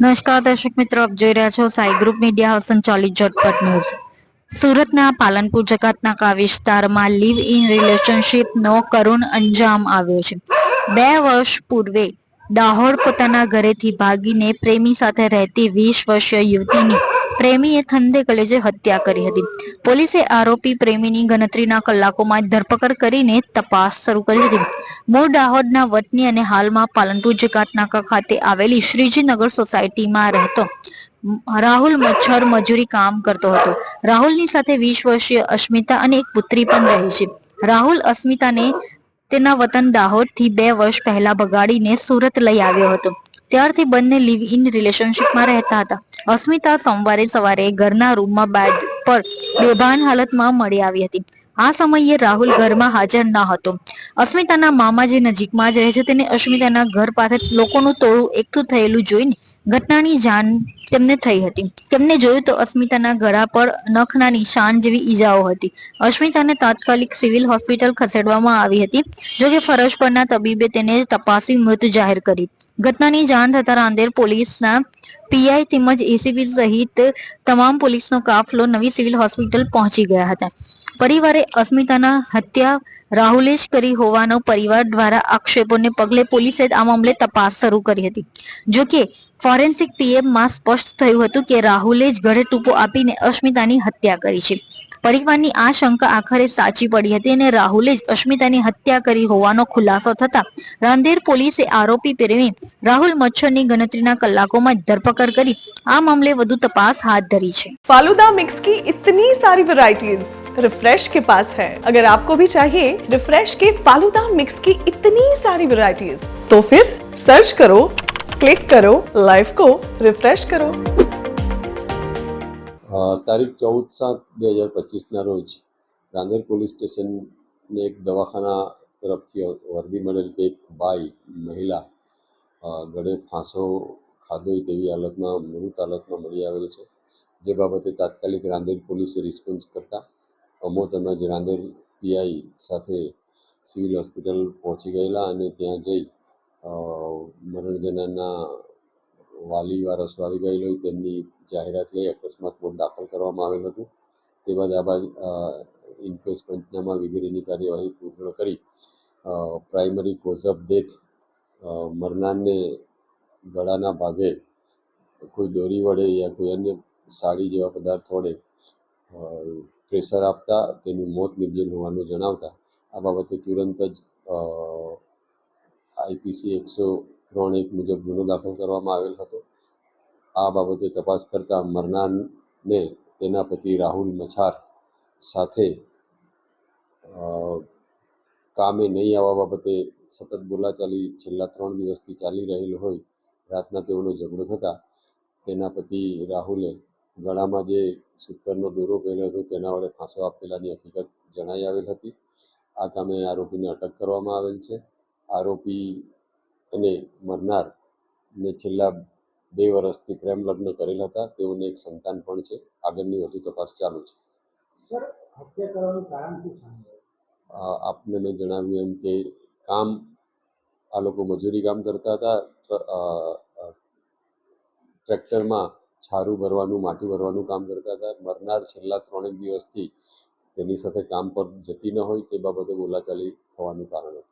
નમસ્કાર દર્શક મિત્રો, આપ જોઈ રહ્યા છો સાઈ ગ્રુપ મીડિયા હાઉસ સંચાલિત ઝટપટ ન્યૂઝ. સુરતના પાલનપુર જકાતનાકા વિસ્તારમાં લીવ ઇન રિલેશનશીપનો કરુણ અંજામ આવ્યો છે. બે વર્ષ પૂર્વે દાહોદ પોતાના ઘરેથી ભાગીને પ્રેમી સાથે રહેતી વીસ વર્ષીય યુવતીની પ્રેમીએ થંદે કલેજે હત્યા કરી હતી. પોલીસે આરોપી પ્રેમીની ગણતરીના કલાકોમાં ધરપકડ કરીને તપાસ શરૂ કરી હતી. મૂળ દાહોદના વતની અને હાલમાં પાલનપુર જકાતનાકા ખાતે આવેલી શ્રીજીનગર સોસાયટીમાં રહેતો રાહુલ મચ્છર મજૂરી કામ કરતો હતો. રાહુલની સાથે વીસ વર્ષીય અસ્મિતા અને એક પુત્રી પણ રહે છે. રાહુલ અસ્મિતાને તેના વતન દાહોદથી બે વર્ષ પહેલા ભગાડીને સુરત લઈ આવ્યો હતો. ત્યારથી બંને લિવ ઇન રિલેશનશીપમાં રહેતા હતા. અસ્મિતા સોમવારે સવારે ઘરના રૂમમાં બેડ પર બેભાન હાલતમાં મળી આવી હતી. આ સમયે રાહુલ ઘરમાં હાજર ન હતો. અસ્મિતાના મામા જે નજીકમાં જ રહે છે તેને અસ્મિતાના ઘર પાસે લોકોનું ટોળું એકઠું થયેલું જોઈને ઘટનાની જાણ તેમને થઈ હતી. તેમને જોયું તો અસ્મિતાના ગળા પર નખના નિશાન જેવી ઈજાઓ હતી. અસ્મિતાને તાત્કાલિક સિવિલ હોસ્પિટલ ખસેડવામાં આવી હતી, જોકે ફરજ પરના તબીબે તેને તપાસી મૃત જાહેર કરી. ઘટનાની જાણ થતા રાંદેર પોલીસના પીઆઈ તેમજ એસીબી સહિત તમામ પોલીસનો કાફલો નવી સિવિલ હોસ્પિટલ પહોંચી ગયા હતા. પરિવારે અસ્મિતાના હત્યા રાહુલે જ કરી હોવાનો પરિવાર દ્વારા આક્ષેપોને પગલે પોલીસે આ મામલે તપાસ શરૂ કરી હતી. જોકે ફોરેન્સિક પીએમમાં સ્પષ્ટ થયું હતું કે રાહુલે જ ઘરે ટૂંકો આપીને અસ્મિતાની હત્યા કરી છે. પરિવારની આ શંકા આખરે સાચી પડી હતી અને રાહુલે જ અસ્મિતાની હત્યા કરી હોવાનો ખુલાસો થતા રાંદેર પોલીસે આરોપી પ્રેમી રાહુલ મચ્છરની ગણતરીના કલાકોમાં જ ધરપકડ કરી આ મામલે વધુ તપાસ હાથ ધરી છે फालूदा मिक्स की इतनी सारी वैरायटीज रिफ्रेश के पास है अगर आपको भी चाहिए रिफ्रेश के फालूदा मिक्स की इतनी सारी वैरायटीज तो फिर सर्च करो क्लिक करो लाइफ को रिफ्रेश करो અ, તારીખ ચૌદ સાત બે હજાર પચીસના રોજ રાંદેર પોલીસ સ્ટેશનને એક દવાખાના તરફથી વર્દી મળેલ એક બાઈ, મહિલા ગળે ફાંસો ખાધો હોય તેવી હાલતમાં, મૃત હાલતમાં મળી આવેલ છે. જે બાબતે તાત્કાલિક રાંદેર પોલીસે રિસ્પોન્સ કરતા અમો તેમજ રાંદેર પીઆઈ સાથે સિવિલ હોસ્પિટલ પહોંચી ગયેલા અને ત્યાં જઈ મરણ વાલી વારસો આવી ગયેલો હોય તેમની જાહેરાત લઈ અકસ્માત મોત દાખલ કરવામાં આવેલ હતું. તે બાદ આ બાદ ઇન્ક્વેસ્ટ પંચનામા વગેરેની કાર્યવાહી પૂર્ણ કરી પ્રાઇમરી કોઝ ઓફ ડેથ મરનારને ગળાના ભાગે કોઈ દોરી વડે યા કોઈ અન્ય સાડી જેવા પદાર્થ વડે પ્રેશર આપતા, તેનું મોત નિપજેલ હોવાનું જણાવતા, આ બાબતે તુરંત જ આઈપીસી એકસો ત્રણ એક મુજબ ગુનો દાખલ કરવામાં આવેલ હતો. આ બાબતે તપાસ કરતા મરનારને તેના પતિ રાહુલ મછાર સાથે કામે નહીં આવવા બાબતે સતત બોલાચાલી છેલ્લા ત્રણ દિવસથી ચાલી રહેલ હોય, રાતના તેઓનો ઝઘડો થતાં તેના પતિ રાહુલે ગળામાં જે સૂતરનો દોરો પહેર્યો હતો તેના વડે ફાંસો આપેલાની હકીકત જણાઈ આવેલ હતી. આ કામે આરોપીને અટક કરવામાં આવેલ છે. આરોપી અને મરનાર ને છેલ્લા બે વર્ષથી પ્રેમ લગ્ન કરેલ હતા. તેઓને એક સંતાન પણ છે. આગળની વધુ તપાસ ચાલુ છે. આપને મેં જણાવ્યું એમ કે કામ આ લોકો મજૂરી કામ કરતા હતા. ટ્રેક્ટરમાં છારું ભરવાનું માટી ભરવાનું કામ કરતા હતા. મરનાર છેલ્લા ત્રણેક દિવસથી તેની સાથે કામ પર જતી ન હોય તે બાબતે બોલાચાલી થવાનું કારણ હતું.